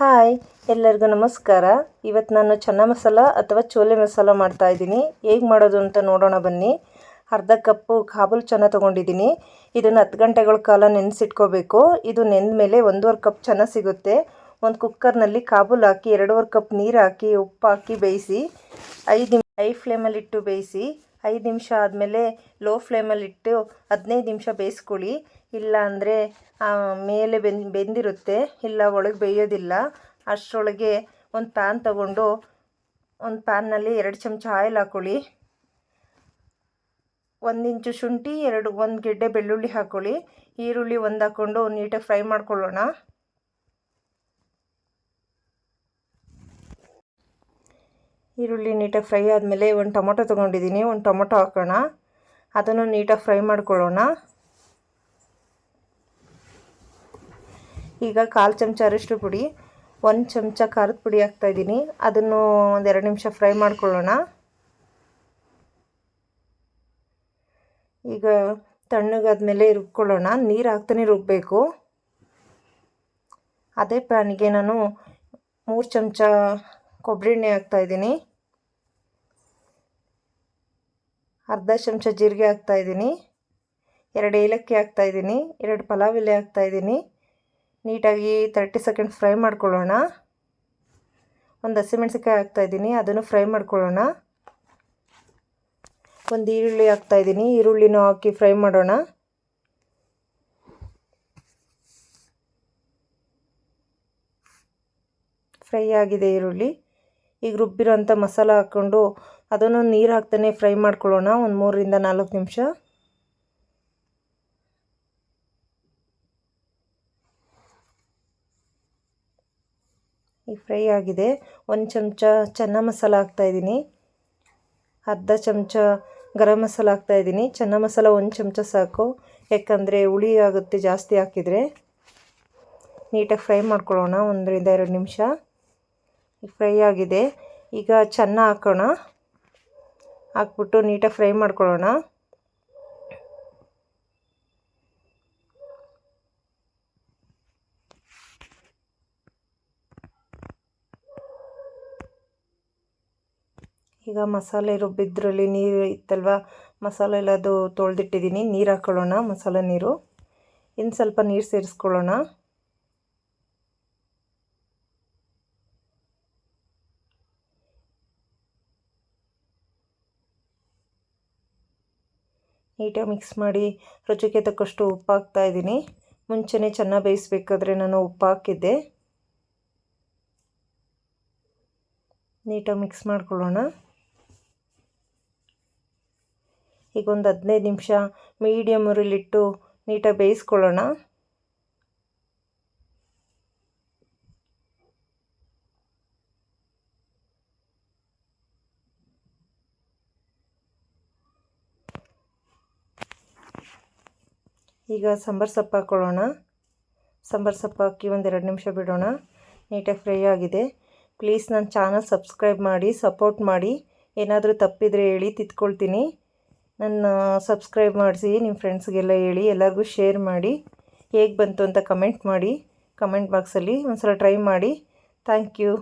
Hi, ಎಲ್ಲರಿಗೂ ನಮಸ್ಕಾರ. ಇವತ್ತು ನಾನು ಚೆನ್ನ ಮಸಾಲ ಅಥವಾ ಚೋಲೆ ಮಸಾಲ ಮಾಡ್ತಾ ಇದ್ದೀನಿ. ಹೇಗೆ ಮಾಡೋದು ಅಂತ ನೋಡೋಣ ಬನ್ನಿ. ಅರ್ಧ ಕಪ್ಪು ಕಾಬೂಲ್ ಚೆನ್ನ ತೊಗೊಂಡಿದ್ದೀನಿ. ಇದನ್ನು ಹತ್ತು ಗಂಟೆಗಳ ಕಾಲ ನೆನೆಸಿಟ್ಕೋಬೇಕು. ಇದು ನೆಂದ ಮೇಲೆ ಒಂದೂವರೆ ಕಪ್ ಚೆನ್ನ ಸಿಗುತ್ತೆ. ಒಂದು ಕುಕ್ಕರ್ನಲ್ಲಿ ಕಾಬೂಲ್ ಹಾಕಿ, ಎರಡೂವರೆ ಕಪ್ ನೀರು ಹಾಕಿ, ಉಪ್ಪು ಹಾಕಿ ಬೇಯಿಸಿ, ಐದು ಹೈ ಐ ಫ್ಲೇಮಲ್ಲಿ ಇಟ್ಟು ಬೇಯಿಸಿ ಐದು ನಿಮಿಷ ಆದಮೇಲೆ ಲೋ ಫ್ಲೇಮಲ್ಲಿಟ್ಟು ಹದಿನೈದು ನಿಮಿಷ ಬೇಯಿಸ್ಕೊಳ್ಳಿ. ಇಲ್ಲ ಅಂದರೆ ಮೇಲೆ ಬೆಂದು, ಬೆಂದಿರುತ್ತೆ. ಇಲ್ಲ ಒಳಗೆ ಬೇಯೋದಿಲ್ಲ. ಅಷ್ಟರೊಳಗೆ ಒಂದು ಪ್ಯಾನ್ ತಗೊಂಡು ಒಂದು ಪ್ಯಾನ್ನಲ್ಲಿ ಎರಡು ಚಮಚ ಆಯಿಲ್ ಹಾಕ್ಕೊಳ್ಳಿ ಒಂದು ಇಂಚು ಶುಂಠಿ, ಎರಡು, ಒಂದು ಗೆಡ್ಡೆ ಬೆಳ್ಳುಳ್ಳಿ ಹಾಕ್ಕೊಳ್ಳಿ ಈರುಳ್ಳಿ ಒಂದು ಹಾಕ್ಕೊಂಡು ನೀಟಾಗಿ ಫ್ರೈ ಮಾಡ್ಕೊಳ್ಳೋಣ. ಈರುಳ್ಳಿ ನೀಟಾಗಿ ಫ್ರೈ ಆದಮೇಲೆ ಒಂದು ಟೊಮೊಟೊ ತೊಗೊಂಡಿದ್ದೀನಿ, ಒಂದು ಟೊಮೊಟೊ ಹಾಕೋಣ. ಅದನ್ನು ನೀಟಾಗಿ ಫ್ರೈ ಮಾಡ್ಕೊಳ್ಳೋಣ. ಈಗ ಕಾಲು ಚಮಚ ಅರಷ್ಟು ಪುಡಿ, ಒಂದು ಚಮಚ ಖಾರದ ಪುಡಿ ಹಾಕ್ತಾಯಿದ್ದೀನಿ ಅದನ್ನು ಒಂದು ಎರಡು ನಿಮಿಷ ಫ್ರೈ ಮಾಡ್ಕೊಳ್ಳೋಣ. ಈಗ ತಣ್ಣಗಾದ್ಮೇಲೆ ರುಬ್ಕೊಳ್ಳೋಣ. ನೀರು ಹಾಕ್ತಾನೆ ರುಬ್ಬಬೇಕು ಅದೇ ಪ್ಯಾನಿಗೆ ನಾನು ಮೂರು ಚಮಚ ಕೊಬ್ಬರಿ ಎಣ್ಣೆ ಹಾಕ್ತಾಯಿದ್ದೀನಿ ಅರ್ಧ ಚಮಚ ಜೀರಿಗೆ ಹಾಕ್ತಾಯಿದ್ದೀನಿ ಎರಡು ಏಲಕ್ಕಿ ಹಾಕ್ತಾಯಿದ್ದೀನಿ ಎರಡು ಪಲಾವ್ ಎಲೆ ಹಾಕ್ತಾಯಿದ್ದೀನಿ ನೀಟಾಗಿ ತರ್ಟಿ ಸೆಕೆಂಡ್ ಫ್ರೈ ಮಾಡ್ಕೊಳ್ಳೋಣ. ಒಂದು ಹಸಿಮೆಣ್ಸಿಕಾಯಿ ಹಾಕ್ತಾಯಿದ್ದೀನಿ ಅದನ್ನು ಫ್ರೈ ಮಾಡ್ಕೊಳ್ಳೋಣ. ಒಂದು ಈರುಳ್ಳಿ ಹಾಕ್ತಾಯಿದ್ದೀನಿ ಈರುಳ್ಳಿನೂ ಹಾಕಿ ಫ್ರೈ ಮಾಡೋಣ. ಫ್ರೈ ಆಗಿದೆ ಈರುಳ್ಳಿ. ಈಗ ರುಬ್ಬಿರೋಂಥ ಮಸಾಲ ಹಾಕ್ಕೊಂಡು ಅದನ್ನು ನೀರು ಹಾಕ್ತಾನೆ ಫ್ರೈ ಮಾಡ್ಕೊಳ್ಳೋಣ, ಒಂದು ಮೂರರಿಂದ ನಾಲ್ಕು ನಿಮಿಷ. ಈ ಫ್ರೈ ಆಗಿದೆ. ಒಂದು ಚಮಚ ಚೆನ್ನ ಮಸಾಲ ಹಾಕ್ತಾಯಿದ್ದೀನಿ ಅರ್ಧ ಚಮಚ ಗರಂ ಮಸಾಲ ಹಾಕ್ತಾಯಿದ್ದೀನಿ ಚೆನ್ನ ಮಸಾಲ ಒಂದು ಚಮಚ ಸಾಕು. ಯಾಕಂದರೆ ಹುಳಿ ಆಗುತ್ತೆ ಜಾಸ್ತಿ ಹಾಕಿದರೆ. ನೀಟಾಗಿ ಫ್ರೈ ಮಾಡ್ಕೊಳ್ಳೋಣ, ಒಂದರಿಂದ ಎರಡು ನಿಮಿಷ. ಫ್ರೈ ಆಗಿದೆ. ಈಗ ಚೆನ್ನ ಹಾಕೋಣ. ಹಾಕ್ಬಿಟ್ಟು ನೀಟಾಗಿ ಫ್ರೈ ಮಾಡ್ಕೊಳ್ಳೋಣ. ಈಗ ಮಸಾಲೆ ರುಬ್ಬಿದ್ರಲ್ಲಿ ನೀರು ಇತ್ತಲ್ವ? ಮಸಾಲೆ ಎಲ್ಲದು ತೊಳೆದಿಟ್ಟಿದ್ದೀನಿ. ನೀರು ಹಾಕ್ಕೊಳ್ಳೋಣ ಮಸಾಲೆ ನೀರು. ಇನ್ನು ಸ್ವಲ್ಪ ನೀರು ಸೇರಿಸ್ಕೊಳ್ಳೋಣ. ನೀಟಾಗಿ ಮಿಕ್ಸ್ ಮಾಡಿ ರುಚಿಗೆ ತಕ್ಕಷ್ಟು ಉಪ್ಪು ಹಾಕ್ತಾಯಿದ್ದೀನಿ ಮುಂಚೆನೇ ಚೆನ್ನಾಗಿ ಬೇಯಿಸ್ಬೇಕಾದ್ರೆ ನಾನು ಉಪ್ಪು ಹಾಕಿದ್ದೆ ನೀಟಾಗಿ ಮಿಕ್ಸ್ ಮಾಡ್ಕೊಳ್ಳೋಣ. ಈಗ ಒಂದು ಹದಿನೈದು ನಿಮಿಷ ಮೀಡಿಯಮ್ ಉರಿಲಿಟ್ಟು ನೀಟಾಗಿ ಬೇಯಿಸ್ಕೊಳ್ಳೋಣ. ಈಗ ಸಾಂಬಾರು ಸೊಪ್ಪು ಹಾಕ್ಕೊಳ್ಳೋಣ ಸಾಂಬಾರು ಸೊಪ್ಪು ಹಾಕಿ ಒಂದೆರಡು ನಿಮಿಷ ಬಿಡೋಣ. ನೀಟಾಗಿ ಫ್ರೈ ಆಗಿದೆ. ಪ್ಲೀಸ್ ನನ್ನ ಚಾನಲ್ ಸಬ್ಸ್ಕ್ರೈಬ್ ಮಾಡಿ, ಸಪೋರ್ಟ್ ಮಾಡಿ. ಏನಾದರೂ ತಪ್ಪಿದರೆ ಹೇಳಿ, ತಿದ್ಕೊಳ್ತೀನಿ. ನನ್ನ ಸಬ್ಸ್ಕ್ರೈಬ್ ಮಾಡಿಸಿ ನಿಮ್ಮ ಫ್ರೆಂಡ್ಸ್ಗೆಲ್ಲ ಹೇಳಿ, ಎಲ್ಲರಿಗೂ ಶೇರ್ ಮಾಡಿ. ಹೇಗೆ ಬಂತು ಅಂತ ಕಮೆಂಟ್ ಮಾಡಿ. ಕಮೆಂಟ್ ಬಾಕ್ಸಲ್ಲಿ ಒಂದು ಸಲ ಟ್ರೈ ಮಾಡಿ. Thank you.